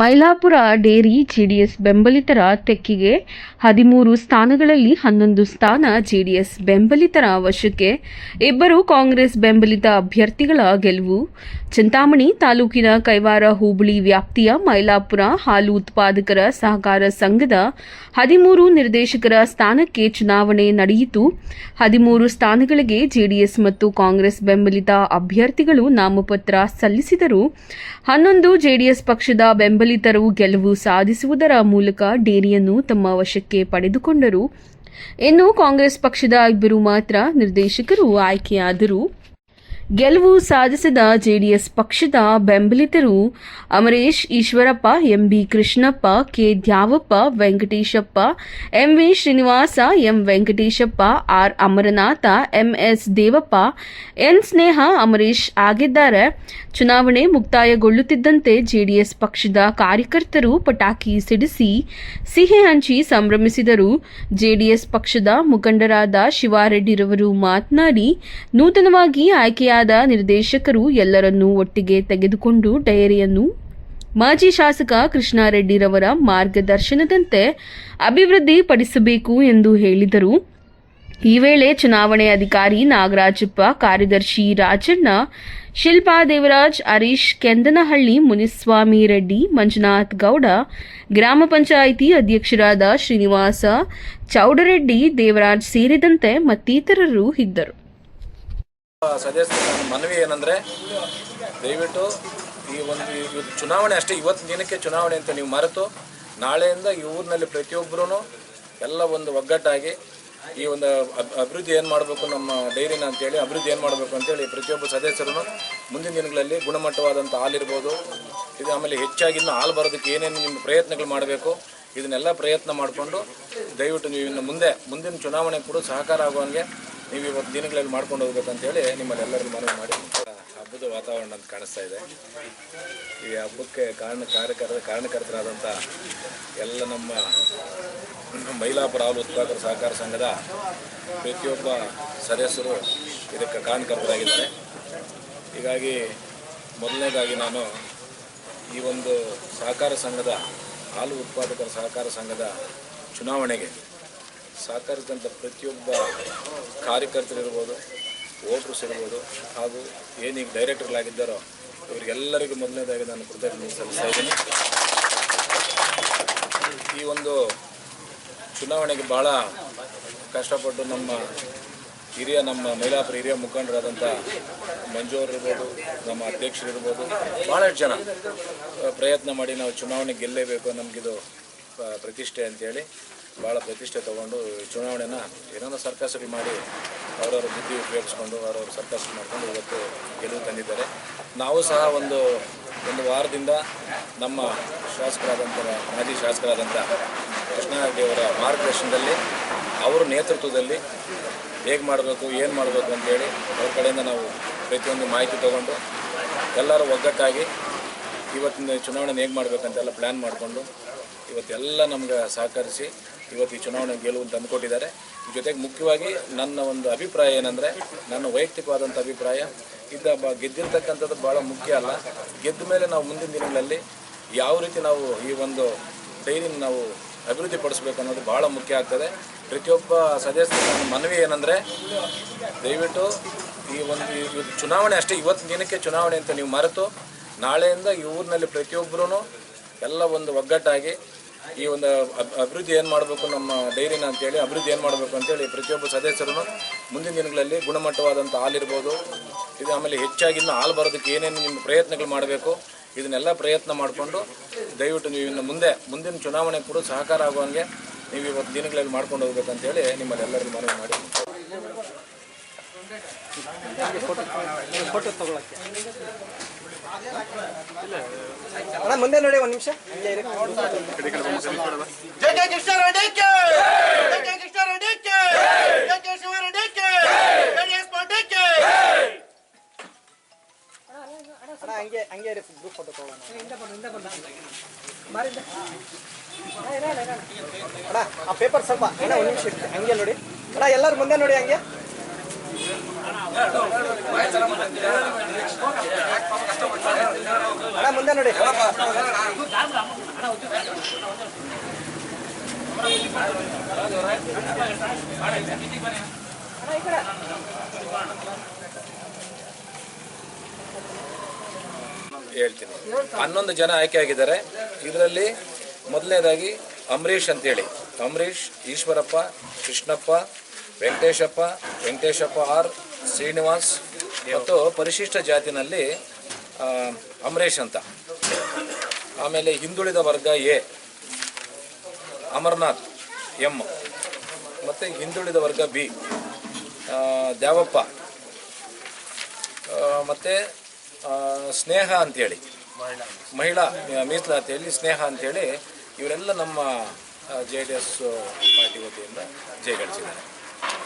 Mylapore dairy JDS ಬೆಂಬಲಿತರ ತೆಕ್ಕಿಗೆ ಹದಿಮೂರು ಸ್ಥಾನಗಳಲ್ಲಿ ಹನ್ನೊಂದು ಸ್ಥಾನ ಜೆಡಿಎಸ್ ಬೆಂಬಲಿತರ ವಶಕ್ಕೆ ಇಬ್ಬರು ಕಾಂಗ್ರೆಸ್ ಬೆಂಬಲಿತ ಅಭ್ಯರ್ಥಿಗಳ ಗೆಲುವು. ಚಿಂತಾಮಣಿ ತಾಲೂಕಿನ ಕೈವಾರ ಹೋಬಳಿ ವ್ಯಾಪ್ತಿಯ ಮೈಲಾಪುರ ಹಾಲು ಉತ್ಪಾದಕರ ಸಹಕಾರ ಸಂಘದ ಹದಿಮೂರು ನಿರ್ದೇಶಕರ ಸ್ಥಾನಕ್ಕೆ ಚುನಾವಣೆ ನಡೆಯಿತು. ಹದಿಮೂರು ಸ್ಥಾನಗಳಿಗೆ ಜೆಡಿಎಸ್ ಮತ್ತು ಕಾಂಗ್ರೆಸ್ ಬೆಂಬಲಿತ ಅಭ್ಯರ್ಥಿಗಳು ನಾಮಪತ್ರ ಸಲ್ಲಿಸಿದರು. ಹನ್ನೊಂದು ಜೆಡಿಎಸ್ ಪಕ್ಷದ ಬೆಂಬಲಿತರು ಗೆಲುವು ಸಾಧಿಸುವುದರ ಮೂಲಕ ಡೇರಿಯನ್ನು ತಮ್ಮ ವಶಕ್ಕೆ ಪಡೆದುಕೊಂಡರು. ಇನ್ನು ಕಾಂಗ್ರೆಸ್ ಪಕ್ಷದ ಇಬ್ಬರು ಮಾತ್ರ ನಿರ್ದೇಶಕರು ಆಯ್ಕೆಯಾದರು. ಗೆಲುವು ಸಾಧಿಸಿದ ಜೆಡಿಎಸ್ ಪಕ್ಷದ ಬೆಂಬಲಿತರು Amaresh Eshwarappa, MB Krishnappa, K Dyavappa, Venkateshappa MV Srinivasa, M Venkateshappa, R Amarnath MS Devappa, N Sneha Amaresh ಆಗಿದ್ದಾರೆ. ಚುನಾವಣೆ ಮುಕ್ತಾಯಗೊಳ್ಳುತ್ತಿದ್ದಂತೆ ಜೆಡಿಎಸ್ ಪಕ್ಷದ ಕಾರ್ಯಕರ್ತರು ಪಟಾಕಿ ಸಿಡಿಸಿ ಸಿಹಿ ಹಂಚಿ ಸಂಭ್ರಮಿಸಿದರು. ಜೆಡಿಎಸ್ ಪಕ್ಷದ ಮುಖಂಡರಾದ ಶಿವಾರೆಡ್ಡಿರವರು ಮಾತನಾಡಿ, ನೂತನವಾಗಿ ಆಯ್ಕೆಯಾದ ನಿರ್ದೇಶಕರು ಎಲ್ಲರನ್ನೂ ಒಟ್ಟಿಗೆ ತೆಗೆದುಕೊಂಡು ಡೈರಿಯನ್ನು ಮಾಜಿ ಶಾಸಕ ಕೃಷ್ಣಾರೆಡ್ಡಿರವರ ಮಾರ್ಗದರ್ಶನದಂತೆ ಅಭಿವೃದ್ಧಿಪಡಿಸಬೇಕು ಎಂದು ಹೇಳಿದರು. ಈ ವೇಳೆ ಚುನಾವಣೆ ಅಧಿಕಾರಿ ನಾಗರಾಜಪ್ಪ, ಕಾರ್ಯದರ್ಶಿ ರಾಜಣ್ಣ, ಶಿಲ್ಪಾ ದೇವರಾಜ್, ಹರೀಶ್ ಕೆಂದನಹಳ್ಳಿ, ಮುನಿಸ್ವಾಮಿ ರೆಡ್ಡಿ, ಮಂಜುನಾಥ್ ಗೌಡ, ಗ್ರಾಮ ಪಂಚಾಯಿತಿ ಅಧ್ಯಕ್ಷರಾದ ಶ್ರೀನಿವಾಸ ಚೌಡರೆಡ್ಡಿ, ದೇವರಾಜ್ ಸೇರಿದಂತೆ ಮತ್ತಿತರರು ಇದ್ದರು. ಸದಸ್ಯರ ಮನವಿ ಏನಂದರೆ, ದಯವಿಟ್ಟು ಈ ಒಂದು ಇವತ್ತು ಚುನಾವಣೆ ಅಷ್ಟೇ, ಇವತ್ತು ದಿನಕ್ಕೆ ಚುನಾವಣೆ ಅಂತ ನೀವು ಮರೆತು, ನಾಳೆಯಿಂದ ಈ ಊರಿನಲ್ಲಿ ಪ್ರತಿಯೊಬ್ಬರೂ ಎಲ್ಲ ಒಂದು ಒಗ್ಗಟ್ಟಾಗಿ ಈ ಒಂದು ಅಭಿವೃದ್ಧಿ ಏನು ಮಾಡಬೇಕು ನಮ್ಮ ಡೈರಿನ ಅಂತೇಳಿ, ಅಭಿವೃದ್ಧಿ ಏನು ಮಾಡಬೇಕು ಅಂತೇಳಿ ಪ್ರತಿಯೊಬ್ಬ ಸದಸ್ಯರು ಮುಂದಿನ ದಿನಗಳಲ್ಲಿ ಗುಣಮಟ್ಟವಾದಂಥ ಹಾಲಿರ್ಬೋದು ಇದು ಆಮೇಲೆ ಹೆಚ್ಚಾಗಿ ಇನ್ನೂ ಹಾಲು ಬರೋದಕ್ಕೆ ಏನೇನು ನಿಮ್ಮ ಪ್ರಯತ್ನಗಳು ಮಾಡಬೇಕು, ಇದನ್ನೆಲ್ಲ ಪ್ರಯತ್ನ ಮಾಡಿಕೊಂಡು ದಯವಿಟ್ಟು ನೀವು ಇನ್ನು ಮುಂದೆ, ಮುಂದಿನ ಚುನಾವಣೆ ಕೂಡ ಸಹಕಾರ ಆಗುವಂಗೆ ನೀವು ಇವತ್ತು ದಿನಗಳಲ್ಲಿ ಮಾಡ್ಕೊಂಡು ಹೋಗ್ಬೇಕಂತೇಳಿ ನಿಮ್ಮಲ್ಲಿ ಎಲ್ಲರಿಗೂ ಮನವಿ ಮಾಡಿ ಹಬ್ಬದ ವಾತಾವರಣ ಅಂತ ಕಾಣಿಸ್ತಾ ಇದೆ. ಈ ಹಬ್ಬಕ್ಕೆ ಕಾರಣ ಕಾರ್ಯಕರ್ತ ಕಾರಣಕರ್ತರಾದಂಥ ಎಲ್ಲ ನಮ್ಮ ಮೈಲಾಪುರ ಹಾಲು ಉತ್ಪಾದಕರ ಸಹಕಾರ ಸಂಘದ ಪ್ರತಿಯೊಬ್ಬ ಸದಸ್ಯರು ಇದಕ್ಕೆ ಕಾರಣಕರ್ತರಾಗಿದ್ದಾರೆ. ಹೀಗಾಗಿ ಮೊದಲನೇದಾಗಿ ನಾನು ಈ ಒಂದು ಸಹಕಾರ ಸಂಘದ ಹಾಲು ಉತ್ಪಾದಕರ ಸಹಕಾರ ಸಂಘದ ಚುನಾವಣೆಗೆ ಸಹಕರಿಸಿದಂಥ ಪ್ರತಿಯೊಬ್ಬ ಕಾರ್ಯಕರ್ತರಿರ್ಬೋದು ವೋಟರ್ಸ್ ಇರ್ಬೋದು ಹಾಗೂ ಏನೀಗ ಡೈರೆಕ್ಟರ್ಗಳಾಗಿದ್ದಾರೋ ಇವರಿಗೆಲ್ಲರಿಗೂ ಮೊದಲನೇದಾಗಿ ನಾನು ಕೃತಜ್ಞತೆ ಸಲ್ಲಿಸ್ತಾ ಇದ್ದೀನಿ. ಈ ಒಂದು ಚುನಾವಣೆಗೆ ಭಾಳ ಕಷ್ಟಪಟ್ಟು ನಮ್ಮ ಹಿರಿಯ, ನಮ್ಮ ಮೈಲಾಪುರ ಹಿರಿಯ ಮುಖಂಡರಾದಂಥ ಇರ್ಬೋದು ನಮ್ಮ ಅಧ್ಯಕ್ಷರಿರ್ಬೋದು ಭಾಳಷ್ಟು ಜನ ಪ್ರಯತ್ನ ಮಾಡಿ ನಾವು ಚುನಾವಣೆ ಗೆಲ್ಲೇಬೇಕು ನಮಗಿದು ಪ್ರತಿಷ್ಠೆ ಅಂತೇಳಿ ಭಾಳ ಪ್ರತಿಷ್ಠೆ ತಗೊಂಡು ಚುನಾವಣೆನ ಏನೋ ಸರ್ಕಸರಿ ಮಾಡಿ ಅವರವರ ಬುದ್ಧಿ ಉಪಯೋಗಿಸ್ಕೊಂಡು, ಅವರವ್ರ ಸರ್ಕಸ್ ಮಾಡ್ಕೊಂಡು ಇವತ್ತು ಗೆಲುವು ತಂದಿದ್ದಾರೆ. ನಾವು ಸಹ ಒಂದು ಒಂದು ವಾರದಿಂದ ನಮ್ಮ ಶಾಸಕರಾದಂಥ ಮಾಜಿ ಶಾಸಕರಾದಂಥ ಕೃಷ್ಣಾರೆಡ್ಡಿ ಅವರ ಮಾರ್ಗದರ್ಶನದಲ್ಲಿ, ಅವರ ನೇತೃತ್ವದಲ್ಲಿ ಹೇಗೆ ಮಾಡಬೇಕು, ಏನು ಮಾಡಬೇಕು ಅಂತೇಳಿ ಅವ್ರ ಕಡೆಯಿಂದ ನಾವು ಪ್ರತಿಯೊಂದು ಮಾಹಿತಿ ತಗೊಂಡು ಎಲ್ಲರೂ ಒಗ್ಗಟ್ಟಾಗಿ ಇವತ್ತಿನ ಚುನಾವಣೆ ಹೇಗೆ ಮಾಡಬೇಕಂತೆಲ್ಲ ಪ್ಲ್ಯಾನ್ ಮಾಡಿಕೊಂಡು ಇವತ್ತೆಲ್ಲ ನಮ್ಗೆ ಸಹಕರಿಸಿ ಇವತ್ತು ಈ ಚುನಾವಣೆ ಗೆಲುವು ತಂದುಕೊಟ್ಟಿದ್ದಾರೆ ಜೊತೆಗೆ ಮುಖ್ಯವಾಗಿ ನನ್ನ ಒಂದು ಅಭಿಪ್ರಾಯ ಏನಂದರೆ, ನನ್ನ ವೈಯಕ್ತಿಕವಾದಂಥ ಅಭಿಪ್ರಾಯ, ಇದ್ದ ಬ ಗೆದ್ದಿರ್ತಕ್ಕಂಥದ್ದು ಭಾಳ ಮುಖ್ಯ ಅಲ್ಲ. ಗೆದ್ದ ಮೇಲೆ ನಾವು ಮುಂದಿನ ದಿನಗಳಲ್ಲಿ ಯಾವ ರೀತಿ ನಾವು ಈ ಒಂದು ಡೈರಿನ ನಾವು ಅಭಿವೃದ್ಧಿ ಪಡಿಸ್ಬೇಕು ಅನ್ನೋದು ಭಾಳ ಮುಖ್ಯ ಆಗ್ತದೆ. ಪ್ರತಿಯೊಬ್ಬ ಸದಸ್ಯರ ಮನವಿ ಏನಂದರೆ, ದಯವಿಟ್ಟು ಈ ಒಂದು ಇವತ್ತು ಚುನಾವಣೆ ಅಷ್ಟೇ ಇವತ್ತು ದಿನಕ್ಕೆ ಚುನಾವಣೆ ಅಂತ ನೀವು ಮರೆತು, ನಾಳೆಯಿಂದ ಈ ಊರಿನಲ್ಲಿ ಪ್ರತಿಯೊಬ್ಬರೂ ಎಲ್ಲ ಒಂದು ಒಗ್ಗಟ್ಟಾಗಿ ಈ ಒಂದು ಅಭಿವೃದ್ಧಿ ಏನು ಮಾಡಬೇಕು ನಮ್ಮ ಡೈರಿನ ಅಂತೇಳಿ, ಅಭಿವೃದ್ಧಿ ಏನು ಮಾಡಬೇಕು ಅಂತೇಳಿ ಪ್ರತಿಯೊಬ್ಬ ಸದಸ್ಯರು ಮುಂದಿನ ದಿನಗಳಲ್ಲಿ ಗುಣಮಟ್ಟವಾದಂಥ ಹಾಲಿರ್ಬೋದು ಇದು ಆಮೇಲೆ ಹೆಚ್ಚಾಗಿ ಇನ್ನು ಹಾಲು ಬರೋದಕ್ಕೆ ಏನೇನು ನಿಮ್ಮ ಪ್ರಯತ್ನಗಳು ಮಾಡಬೇಕು, ಇದನ್ನೆಲ್ಲ ಪ್ರಯತ್ನ ಮಾಡಿಕೊಂಡು ದಯವಿಟ್ಟು ನೀವು ಇನ್ನು ಮುಂದೆ, ಮುಂದಿನ ಚುನಾವಣೆ ಕೂಡ ಸಹಕಾರ ಆಗುವಂಗೆ ನೀವು ಇವತ್ತು ದಿನಗಳಲ್ಲಿ ಮಾಡ್ಕೊಂಡು ಹೋಗ್ಬೇಕಂತೇಳಿ ನಿಮ್ಮಲ್ಲಿ ಎಲ್ಲರಿಗೂ ಮನವಿ ಮಾಡಿ. ಫೋಟೋ ಅಣ್ಣ ಮುಂದೆ ನೋಡಿ ಒಂದು ನಿಮಿಷ. ಜೈ ಜೈ ಕೃಷ್ಣ ರೆಡ್ಡಿಗೆ ಜೈ ಜೈ ಕೃಷ್ಣ ರೆಡ್ಡಿಗೆ ಜೈ ಜೈ ಶಿವ ಜೈ ಅಣ್ಣ ಹಂಗೆ ಹಂಗೆ ಇರಿ. ಗ್ರೂಪ್ ಫೋಟೋ ಅಣ್ಣ ಆ ಪೇಪರ್ ಸ್ವಲ್ಪ ಅಣ್ಣ ಒಂದು ನಿಮಿಷ ಇಟ್ಟು ಹಂಗೆ ನೋಡಿ. ಅಣ್ಣ ಎಲ್ಲರೂ ಮುಂದೆ ನೋಡಿ ಹಂಗೆ. ಅಣ್ಣ, ಮುಂದೆ ನೋಡಿ. ಹೇಳ್ತೀನಿ. ಹನ್ನೊಂದು ಜನ ಆಯ್ಕೆ ಆಗಿದ್ದಾರೆ ಇದರಲ್ಲಿ ಮೊದಲನೇದಾಗಿ ಅಂಬರೀಷ್ ಅಂತೇಳಿ. ಅಂಬರೀಷ್, ಈಶ್ವರಪ್ಪ, ಕೃಷ್ಣಪ್ಪ, ವೆಂಕಟೇಶಪ್ಪ ವೆಂಕಟೇಶಪ್ಪ ಆರ್ ಶ್ರೀನಿವಾಸ್. ಮತ್ತು ಪರಿಶಿಷ್ಟ ಜಾತಿನಲ್ಲಿ ಅಂಬರೀಷ್ ಅಂತ. ಆಮೇಲೆ ಹಿಂದುಳಿದ ವರ್ಗ ಎ, ಅಮರ್ನಾಥ್, ಎಂ. ಮತ್ತು ಹಿಂದುಳಿದ ವರ್ಗ ಬಿ ದ್ಯಾವಪ್ಪ. ಮತ್ತು ಸ್ನೇಹ ಅಂಥೇಳಿ ಮಹಿಳಾ ಮೀಸಲಾತಿಯಲ್ಲಿ ಸ್ನೇಹ ಅಂಥೇಳಿ ಇವರೆಲ್ಲ ನಮ್ಮ ಜೆ ಡಿ ಎಸ್ ಪಾರ್ಟಿ ವತಿಯಿಂದ ಜಯಗಳಿಸಿದ್ದಾರೆ.